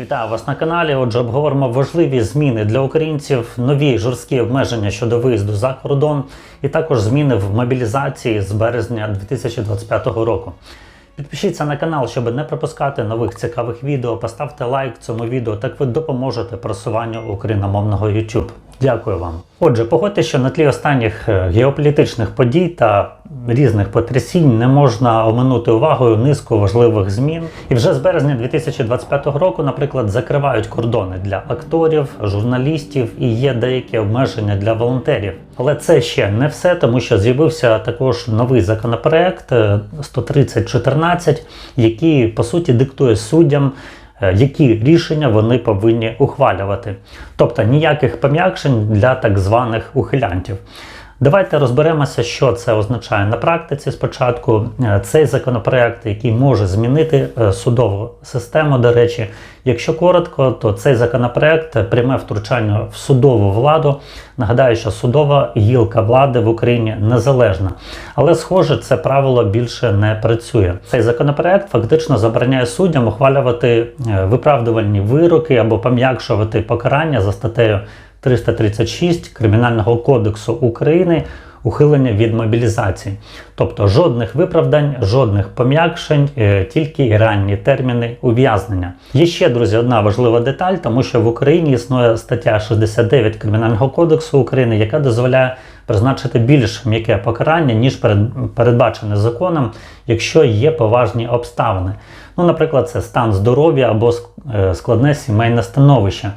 Вітаю вас на каналі. Отже, обговоримо важливі зміни для українців, нові жорсткі обмеження щодо виїзду за кордон, і також зміни в мобілізації з березня 2025 року. Підпишіться на канал, щоб не пропускати нових цікавих відео. Поставте лайк цьому відео, так ви допоможете просуванню україномовного YouTube. Дякую вам. Отже, погодьте, що на тлі останніх е, геополітичних подій та різних потрясінь не можна оминути увагою низку важливих змін. І вже з березня 2025 року, наприклад, закривають кордони для акторів, журналістів і є деякі обмеження для волонтерів. Але це ще не все, тому що з'явився також новий законопроект е, 13014, який по суті диктує суддям. Е, Які рішення вони повинні ухвалювати, тобто ніяких пом'якшень для так званих ухилянтів. Давайте розберемося, що це означає на практиці. Спочатку Е, цей законопроект, який може змінити е, судову систему. До речі, якщо коротко, то цей законопроект пряме втручання в судову владу. Нагадаю, що судова гілка влади в Україні незалежна, але схоже, це правило більше не працює. Цей законопроект фактично забороняє суддям ухвалювати е, виправдувальні вироки або пом'якшувати покарання за статтею 336 Кримінального кодексу України ухилення від мобілізації. Тобто жодних виправдань, жодних пом'якшень, е, тільки ранні терміни ув'язнення. Є ще, друзі, одна важлива деталь, тому що в Україні існує стаття 69 Кримінального кодексу України, яка дозволяє призначити більш м'яке покарання, ніж перед- передбачене законом, якщо є поважні обставини. Ну, наприклад, це стан здоров'я або е, складне сімейне становище.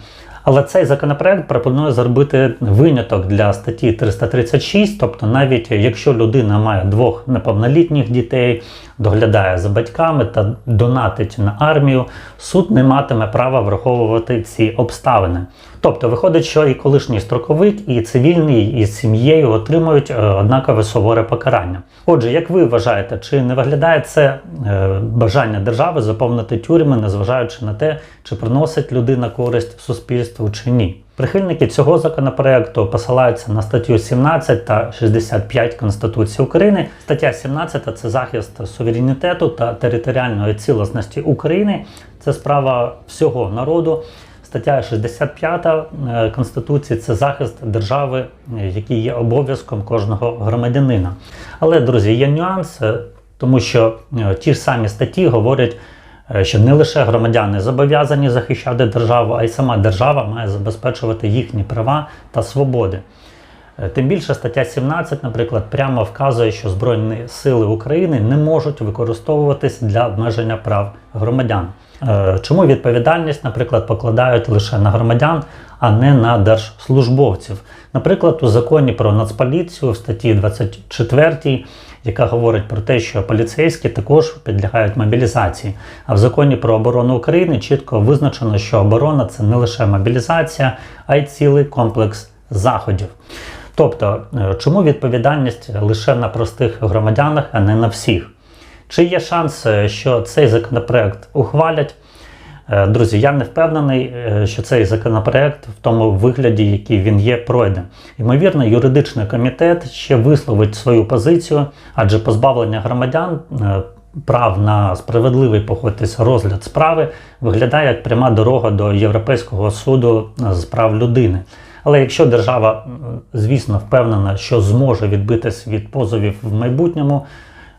Але цей законопроект пропонує зробити виняток для статті 336, тобто навіть якщо людина має двох неповнолітніх дітей, доглядає за батьками та донатить на армію, суд не матиме права враховувати ці обставини. Тобто виходить, що і колишній строковик, і цивільний із сім'єю отримують е, однакове суворе покарання. Отже, як ви вважаєте, чи не виглядає це е, бажання держави заповнити тюрми, незважаючи на те, чи приносить людина користь суспільству чи ні? Прихильники цього законопроекту посилаються на статтю 17 та 65 Конституції України. Стаття 17 це захист суверенітету та територіальної цілісності України. Це справа всього народу. Стаття 65 е, Конституції це захист держави, е, який є обов'язком кожного громадянина. Але, друзі, є нюанс, е, тому що ті ж самі статті говорять, що не лише громадяни зобов'язані захищати державу, а й сама держава має забезпечувати їхні права та свободи. Е, Тим більше стаття 17, наприклад, прямо вказує, що Збройні сили України не можуть використовуватись для обмеження прав громадян. Е, Чому відповідальність, наприклад, покладають лише на громадян, а не на держслужбовців? Наприклад, у законі про нацполіцію в статті 24, яка говорить про те, що поліцейські також підлягають мобілізації. А в законі про оборону України чітко визначено, що оборона це не лише мобілізація, а й цілий комплекс заходів. Тобто, е, чому відповідальність лише на простих громадянах, а не на всіх? Чи є шанс, е, що цей законопроект ухвалять? Е, Друзі, я не впевнений, е, що цей законопроект в тому вигляді, який він є, пройде. Ймовірно, юридичний комітет ще висловить свою позицію, адже позбавлення громадян е, прав на справедливий погодьтесь розгляд справи виглядає як пряма дорога до Європейського суду з прав людини. Але якщо держава, звісно, впевнена, що зможе відбитись від позовів в майбутньому,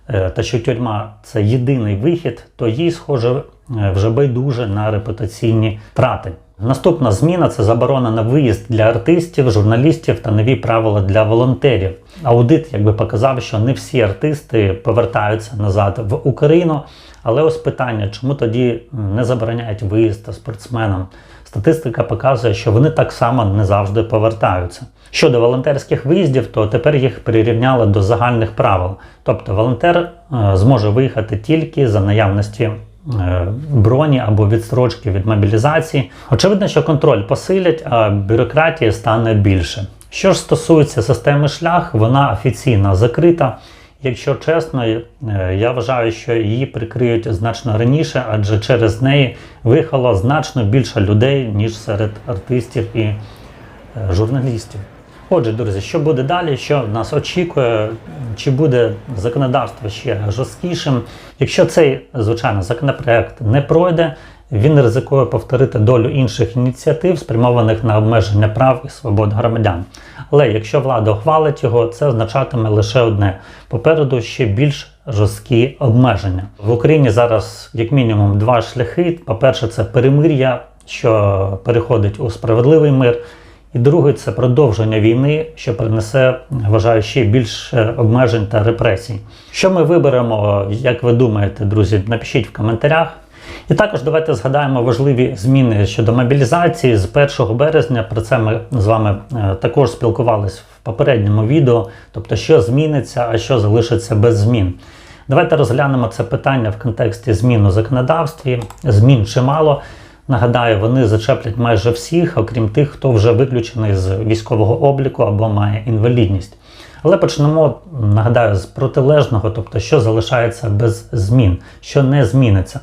та що тюрма це єдиний вихід, то їй, схоже, вже байдуже на репутаційні втрати. Наступна зміна це заборона на виїзд для артистів, журналістів та нові правила для волонтерів. Аудит якби показав, що не всі артисти повертаються назад в Україну. Але ось питання, чому тоді не забороняють виїзд спортсменам? Статистика показує, що вони так само не завжди повертаються. Щодо волонтерських виїздів, то тепер їх прирівняли до загальних правил. Тобто волонтер е, зможе виїхати тільки за наявності е, броні або відстрочки від мобілізації. Очевидно, що контроль посилять, а бюрократії стане більше. Що ж стосується системи шлях, вона офіційно закрита. Якщо чесно, е, я вважаю, що її прикриють значно раніше, адже через неї виїхало значно більше людей, ніж серед артистів і е, журналістів. Отже, друзі, що буде далі? Що нас очікує? Чи буде законодавство ще жорсткішим? Якщо цей, звичайно, законопроект не пройде, він ризикує повторити долю інших ініціатив, спрямованих на обмеження прав і свобод громадян. Але якщо влада ухвалить його, це означатиме лише одне: попереду ще більш жорсткі обмеження. В Україні зараз, як мінімум, два шляхи. По-перше, це перемир'я, що переходить у справедливий мир. І другий це продовження війни, що принесе, вважаю, ще більше обмежень та репресій. Що ми виберемо, як ви думаєте, друзі? Напишіть в коментарях. І також давайте згадаємо важливі зміни щодо мобілізації з 1 березня. Про це ми з вами е, також спілкувалися в попередньому відео. Тобто, що зміниться, а що залишиться без змін. Давайте розглянемо це питання в контексті змін у законодавстві. Змін чимало. Нагадаю, вони зачеплять майже всіх, окрім тих, хто вже виключений з військового обліку або має інвалідність. Але почнемо, нагадаю, з протилежного, тобто, що залишається без змін, що не зміниться.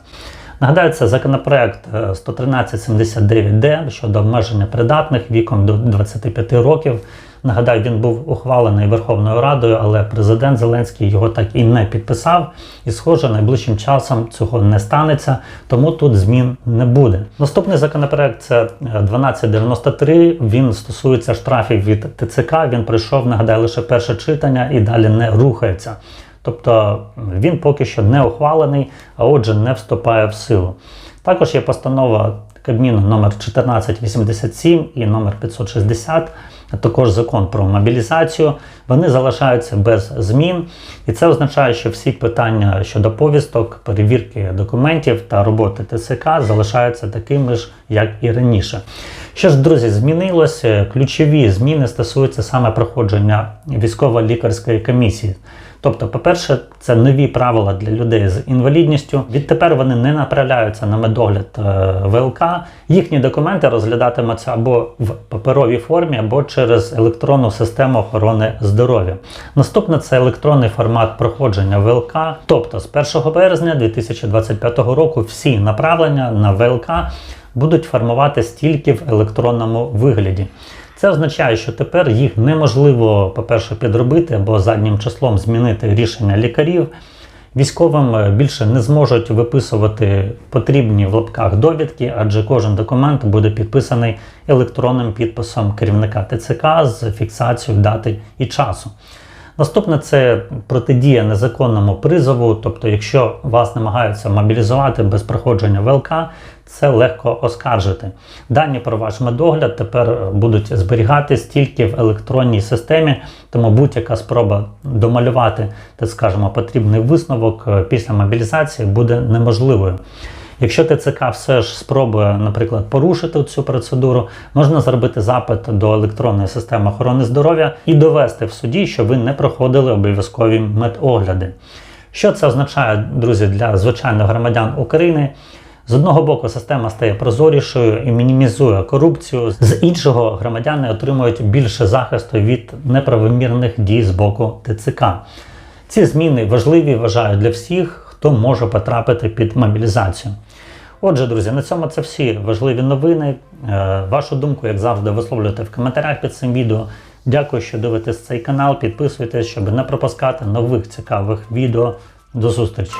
Нагадаю, це законопроект е, 11379Д щодо обмеження придатних віком до 25 років. Нагадаю, він був ухвалений Верховною Радою, але президент Зеленський його так і не підписав. І, схоже, найближчим часом цього не станеться, тому тут змін не буде. Наступний законопроект це е, 1293. Він стосується штрафів від ТЦК. Він пройшов, нагадаю, лише перше читання і далі не рухається. Тобто він поки що не ухвалений, а отже, не вступає в силу. Також є постанова Кабміну номер 1487 і номер 560, а також закон про мобілізацію. Вони залишаються без змін, і це означає, що всі питання щодо повісток, перевірки документів та роботи ТСК залишаються такими ж, як і раніше. Що ж, друзі, змінилося? Ключові зміни стосуються саме проходження військово-лікарської комісії. Тобто, по-перше, це нові правила для людей з інвалідністю. Відтепер вони не направляються на медогляд е, ВЛК. Їхні документи розглядатимуться або в паперовій формі, або через електронну систему охорони здоров'я. Наступне це електронний формат проходження ВЛК. Тобто, з 1 березня 2025 року всі направлення на ВЛК будуть формуватись тільки в електронному вигляді. Це означає, що тепер їх неможливо, по-перше, підробити або заднім числом змінити рішення лікарів. Військовим е, більше не зможуть виписувати потрібні в лапках довідки, адже кожен документ буде підписаний електронним підписом керівника ТЦК з фіксацією дати і часу. Наступне це протидія незаконному призову, тобто, якщо вас намагаються мобілізувати без проходження ВЛК, це легко оскаржити. Дані про ваш медогляд тепер будуть зберігатись тільки в електронній системі, тому будь-яка спроба домалювати, так скажемо, потрібний висновок е, після мобілізації буде неможливою. Якщо ТЦК все ж спробує, наприклад, порушити цю процедуру, можна зробити запит до електронної системи охорони здоров'я і довести в суді, що ви не проходили обов'язкові медогляди. Що це означає, друзі, для звичайних громадян України? З одного боку, система стає прозорішою і мінімізує корупцію, з іншого громадяни отримують більше захисту від неправомірних дій з боку ТЦК. Ці зміни важливі, вважаю, для всіх, хто може потрапити під мобілізацію. Отже, друзі, на цьому це всі важливі новини. Е, Вашу думку, як завжди, висловлюйте в коментарях під цим відео. Дякую, що дивитесь цей канал. Підписуйтесь, щоб не пропускати нових цікавих відео. До зустрічі!